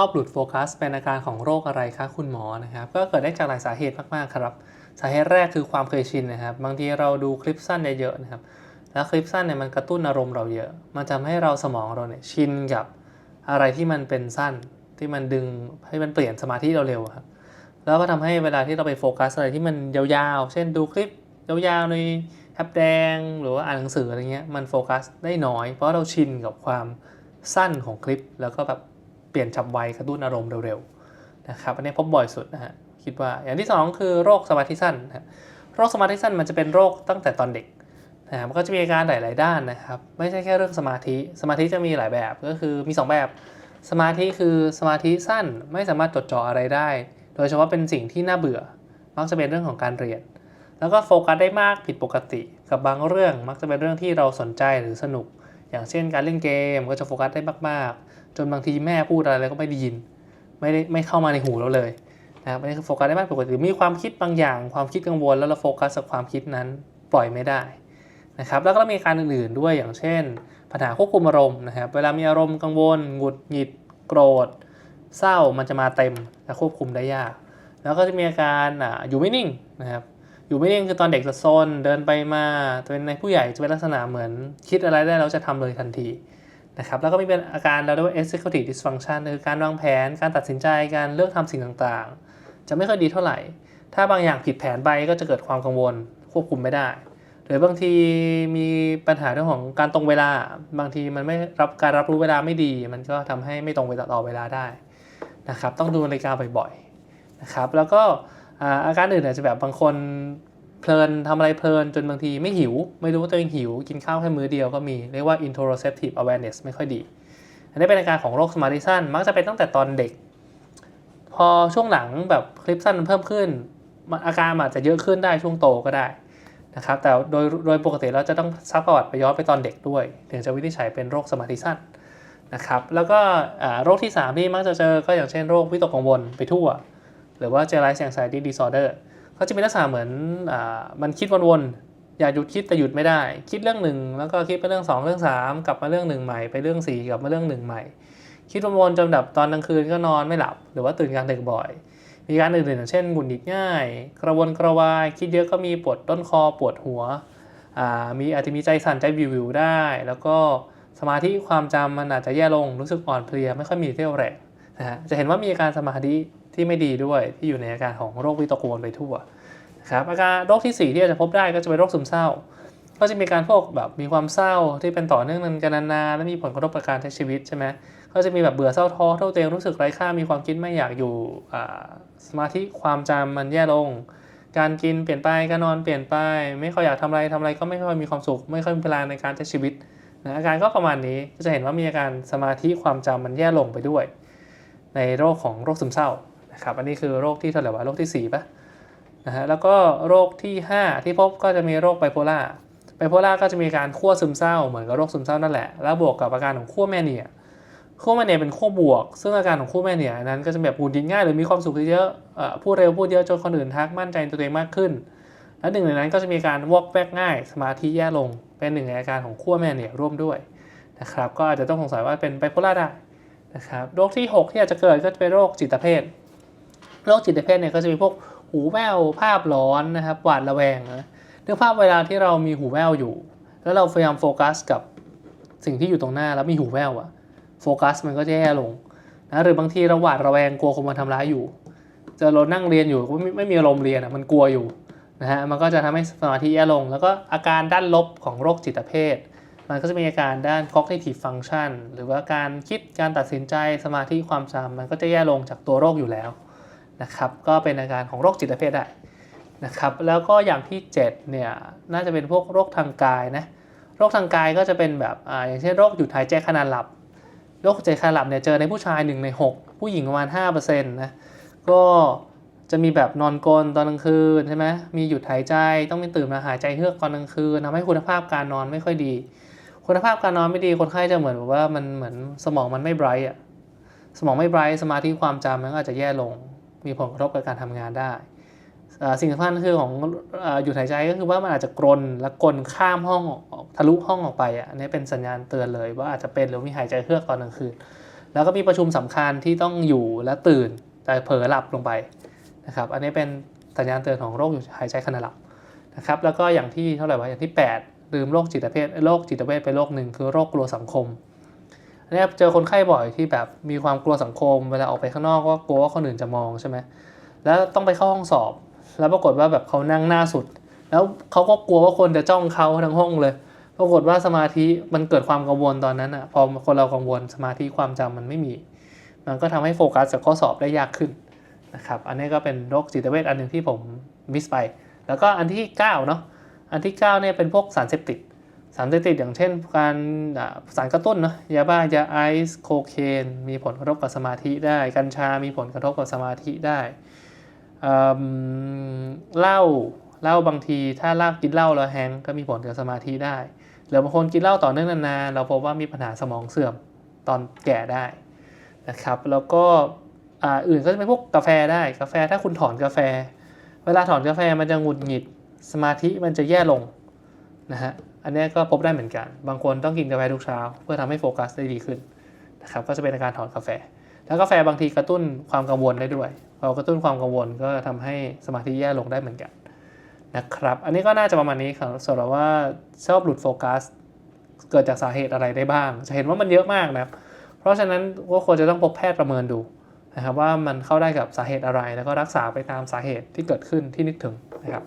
อบหลุดโฟกัสเป็นอาการของโรคอะไรคะคุณหมอนะครับก็เกิดได้จากหลายสาเหตุมากๆครับสาเหตุแรกคือความเคยชินนะครับ บางทีเราดูคลิปสั้นเยอะๆนะครับ แล้วคลิปสั้นเนี่ยมันกระตุ้นอารมณ์เราเยอะ มันทำให้เราสมองเราเนี่ยชินกับอะไรที่มันเป็นสั้นที่มันดึงให้มันเปลี่ยนสมาธิเราเร็วครับแล้วก็ทำให้เวลาที่เราไปโฟกัสอะไรที่มันยาวๆ เช่นดูคลิปยาวๆในแอปแดงหรือว่าอ่านหนังสืออะไรเงี้ยมันโฟกัสได้น้อย เพราะเราชินกับความสั้นของคลิปแล้วก็แบบ เปลี่ยนฉับไวกระตุ้นอารมณ์เร็วๆนะครับอันนี้พบบ่อยสุดนะฮะคิดว่าอย่างที่สองคือโรคสมาธิสั้นนะโรคสมาธิสั้นมันจะเป็นโรคตั้งแต่ตอนเด็กนะครับมันก็จะมีอาการหลายๆด้านนะครับ ไม่ใช่แค่เรื่องสมาธิ สมาธิจะมีหลายแบบก็คือมี 2 แบบ สมาธิคือสมาธิสั้นไม่สามารถจดจ่ออะไรได้ โดยเฉพาะเป็นสิ่งที่น่าเบื่อ มักจะเป็นเรื่องของการเรียน แล้วก็โฟกัสได้มากผิดปกติ กับบางเรื่องมักจะเป็นเรื่องที่เราสนใจหรือสนุก อย่างเช่นการเล่นเกมก็จะโฟกัสได้มาก จนบางทีแม่พูดอะไรก็ไม่ได้ยิน ไม่ได้ไม่เข้ามาในหูเราเลยนะครับอันนี้คือโฟกัสได้มากปกติมีความคิดบางอย่าง ความคิดกังวลแล้วเราโฟกัสกับความคิดนั้นปล่อยไม่ได้นะครับแล้วก็มีการอื่นๆด้วยอย่างเช่น ปัญหาควบคุมอารมณ์นะครับเวลามีอารมณ์กังวลหงุดหงิดโกรธ เศร้ามันจะมาเต็มและควบคุมได้ยาก แล้วก็จะมีอาการอ่าอยู่ไม่นิ่งนะครับอยู่ไม่นิ่งคือตอนเด็กจะโซนเดินไปมาแต่เป็นในผู้ใหญ่จะเป็นลักษณะเหมือน คิดอะไรได้แล้วจะทำเลยทันที นะครับแล้วก็มีเป็นอาการเราเรียกว่า executive dysfunction คือการวางแผนการตัดสินใจการเลือกทำสิ่งต่างๆ จะไม่ค่อยดีเท่าไหร่ ถ้าบางอย่างผิดแผนไปก็จะเกิดความกังวลควบคุมไม่ได้ หรือบางทีมีปัญหาเรื่องของการตรงเวลา บางทีมันไม่รับการรับรู้เวลาไม่ดี มันก็ทำให้ไม่ตรงเวลาต่อเวลาได้นะครับต้องดูนาฬิกาบ่อยๆนะครับแล้วก็อาการอื่นอาจจะแบบบางคน เพลินทำอะไรเพลินจนบางทีไม่หิว ไม่รู้ว่าตัวเองหิว กินข้าวแค่มื้อเดียวก็มี เรียกว่า interoceptive awareness ไม่ค่อยดี อันนี้เป็นอาการของโรคสมาธิสั้น มักจะเป็นตั้งแต่ตอนเด็ก พอช่วงหลังแบบคลิปสั้นมันเพิ่มขึ้น อาการอาจจะเยอะขึ้นได้ช่วงโตก็ได้นะครับ แต่โดยโดยปกติเราจะต้องซักประวัติไปย้อนไปตอนเด็กด้วย ถึงจะวินิจฉัยเป็นโรคสมาธิสั้นนะครับ แล้วก็โรคที่3ที่มักจะเจอก็อย่างเช่นโรควิตกกังวลไปทั่ว หรือว่า generalized anxiety disorder เขาจะมีลักษณะเหมือนอมันคิดวนๆ อยากหยุดคิดแต่หยุดไม่ได้ คิดเรื่องหนึ่งแล้วก็คิดไปเรื่อง 2 เรื่อง 3 กลับมาเรื่องหนึ่งใหม่ไปเรื่อง 4 กลับมาเรื่องหนึ่งใหม่ คิดวนๆจนแบบตอนกลางคืนก็นอนไม่หลับ หรือว่าตื่นกลางดึกบ่อย มีการอื่นๆอย่างเช่นหงุดหงิดง่าย กระวนกระวาย คิดเยอะก็มีปวดต้นคอปวดหัวมีอาจจะมีใจสั่นใจวิวๆได้ แล้วก็สมาธิความจำมันอาจจะแย่ลงรู้สึกอ่อนเพลียไม่ค่อยมีเรี่ยวแรง นะฮะจะเห็นว่ามีอาการสมาธิที่ไม่ดีด้วยที่อยู่ในอาการของโรควิตกกังวลไปทั่วนะครับอาการโรคทีสี่ 4 ที่อาจจะพบได้ก็จะเป็นโรคซึมเศร้า ก็จะมีการพวกแบบมีความเศร้าที่เป็นต่อเนื่องกันนานๆและมีผลกระทบกับการใช้ชีวิตใช่ไหมก็จะมีแบบเบื่อเศร้าท้อเท่าตัวเองรู้สึกไร้ค่ามีความคิดไม่อยากอยู่สมาธิความจำมันแย่ลง การกินเปลี่ยนไปการนอนเปลี่ยนไป ไม่ค่อยอยากทำอะไรทำอะไรก็ไม่ค่อยมีความสุข ไม่ค่อยมีพลังในการใช้ชีวิตนะอาการก็ประมาณนี้ก็จะเห็นว่ามีอาการสมาธิความจำมันแย่ลงไปด้วย ในโรคของโรคซึมเศร้านะครับอันนี้คือโรคที่เท่าไหร่วะโรคที่4ปะนะฮะแล้วก็โรคที่ 5 ที่พบก็จะมีโรคไบโพล่าไบโพล่าก็จะมีการขั้วซึมเศร้าเหมือนกับโรคซึมเศร้านั่นแหละแล้วบวกกับอาการของขั้วแมเนียขั้วแมเนียเป็นขั้วบวก ซึ่งอาการของขั้วแมเนียนั้นก็จะแบบพูดดินง่ายหรือมีความสุขเยอะพูดเร็วพูดเยอะจนคนอื่นทักมั่นใจตัวเองมากขึ้น และหนึ่งในนั้นก็จะมีการวอกแวกง่าย สมาธิแย่ลง เป็นหนึ่งในอาการของขั้วแมเนียร่วมด้วยนะครับก็อาจจะต้องสงสัยว่าเป็นไบโพล่าได้ นะครับโรคที่ 6 ที่อาจจะเกิดก็จะเป็นโรคจิตเภทโรคจิตเภทเนี่ยก็จะมีพวกหูแว่วภาพหลอนนะครับหวาดระแวงนะนึกภาพเวลาที่เรามีหูแว่วอยู่ แล้วเราพยายามโฟกัสกับสิ่งที่อยู่ตรงหน้าแล้วมีหูแว่วอะโฟกัสมันก็จะแย่ลงนะหรือบางทีเราหวาดระแวงกลัวคนมาทำร้ายอยู่จอเรานั่งเรียนอยู่ไม่ไม่มีอารมณ์เรียนอะมันกลัวอยู่นะฮะมันก็จะทำให้สมาธิแย่ลง แล้วก็อาการด้านลบของโรคจิตเภท มันก็จะมีอาการด้าน cognitive function หรือว่าการคิดการตัดสินใจสมาธิความจำมันก็จะแย่ลงจากตัวโรคอยู่แล้วนะครับ ก็เป็นอาการของโรคจิตเภทได้นะครับ แล้วก็อย่างที่ 7 เนี่ย น่าจะเป็นพวกโรคทางกายนะ โรคทางกายก็จะเป็นแบบอ่าอย่างเช่นโรคหยุดหายใจขณะหลับ โรคหยุดใจขณะหลับเนี่ยเจอในผู้ชาย 1 ใน 6 ผู้หญิงประมาณ5%นะ ก็จะมีแบบนอนกลนตอนกลางคืนใช่ไหมมีหยุดหายใจ ต้องมีตื่นมาหายใจเฮือกตอนกลางคืนทำให้คุณภาพการนอนไม่ค่อยดี คุณภาพการนอนไม่ดีคนไข้จะเหมือนแบบว่ามันเหมือนสมองมันไม่ไบรท์อะสมองไม่ไบรท์สมาธิความจำมันก็อาจจะแย่ลง มีผลกระทบกับการทำงานได้ สิ่งสำคัญคือของอหยุดหายใจก็คือว่ามันอาจจะกรนและกลนข้ามห้องทะลุห้องออกไปอะอันนี้เป็นสัญญาณเตือนเลยว่าอาจจะเป็นหรือมีหายใจเฮือกตอนกลางคืนแล้วก็มีประชุมสำคัญที่ต้องอยู่และตื่นแต่เผลอหลับลงไปนะครับอันนี้เป็นสัญญาณเตือนของโรคหายใจขณะหลับนะครับแล้วก็อย่างที่เท่าไหร่วะอย่างที่ 8 ลืมโรคจิตเภทโรคจิตเวชไปโรคหนึ่งคือโรคกลัวสังคมอันนี้เจอคนไข้บ่อยที่แบบมีความกลัวสังคม เวลาออกไปข้างนอกก็กลัวว่าคนอื่นจะมองใช่ไหมแล้วต้องไปเข้าห้องสอบ แล้วปรากฏว่าแบบเขานั่งหน้าสุด แล้วเขาก็กลัวว่าคนจะจ้องเขาทั้งห้องเลย ปรากฏว่าสมาธิมันเกิดความกังวลตอนนั้นอะพอคนเรากังวลสมาธิความจำมันไม่มี มันก็ทำให้โฟกัสกับข้อสอบได้ยากขึ้นนะครับ อันนี้ก็เป็นโรคจิตเวชอันหนึ่งที่ผมมิสไป แล้วก็อันที่9เนาะ อันที่9เนี่ยเป็นพวกสารเสพติด สารเสพติดอย่างเช่น การสารกระตุ้นเนาะยาบ้ายาไอซ์โคเคนมีผลกระทบกับสมาธิได้ กัญชา มีผลกระทบกับสมาธิได้เหล้าเหล้าบางทีถ้าเหล้ากินเหล้าแล้วแฮงก็มีผลกับสมาธิได้หรือบางคนกินเหล้าต่อเนื่องนานๆเราพบว่ามีปัญหาสมองเสื่อมตอนแก่ได้นะครับ แล้วก็อ,อื่นก็จะเป็นพวกกาแฟได้กาแฟถ้าคุณถอนกาแฟ เวลาถอนกาแฟมันจะหงุดหงิด สมาธิมันจะแย่ลงนะฮะอันนี้ก็พบได้เหมือนกัน บางคนต้องกินกาแฟทุกเช้า เพื่อทำให้โฟกัสได้ดีขึ้นนะครับก็จะเป็นอาการถอนกาแฟ แล้วกาแฟบางทีกระตุ้นความกังวลได้ด้วยพอกระตุ้นความกังวลก็ทำให้สมาธิแย่ลงได้เหมือนกันนะครับอันนี้ก็น่าจะประมาณนี้ครับสำหรับว่าชอบหลุดโฟกัสเกิดจากสาเหตุอะไรได้บ้าง จะเห็นว่ามันเยอะมากนะครับเพราะฉะนั้นก็ควรจะต้องพบแพทย์ประเมินดูนะครับว่ามันเข้าได้กับสาเหตุอะไร แล้วก็รักษาไปตามสาเหตุที่เกิดขึ้นที่นึกถึงนะครับ